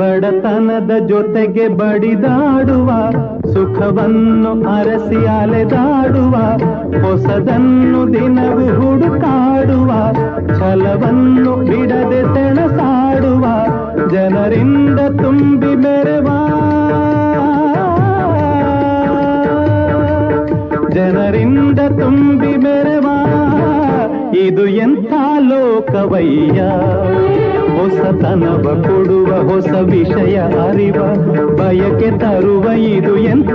ಬಡತನದ ಜೊತೆಗೆ ಬಡಿದಾಡುವ, ಸುಖವನ್ನು ಅರಸಿ ಅಲೆದಾಡುವ, ಹೊಸದನ್ನು ದಿನವೂ ಹುಡುಕಾಡುವ, ಛಲವನ್ನು ಬಿಡದೆ ಸೆಣಸಾಡುವ, ಜನರಿಂದ ತುಂಬಿ ಮೆರೆವ. ಜನರಿಂದ ತುಂಬಿ ಮೆರೆವ. ಇದು ಎಂಥ ಲೋಕವಯ್ಯ. ಹೊಸತನವ ಕೊಡುವ ಹೊಸ ವಿಷಯ ಅರಿವ ಬಯಕೆ ತರುವ ಇದು ಎಂಥ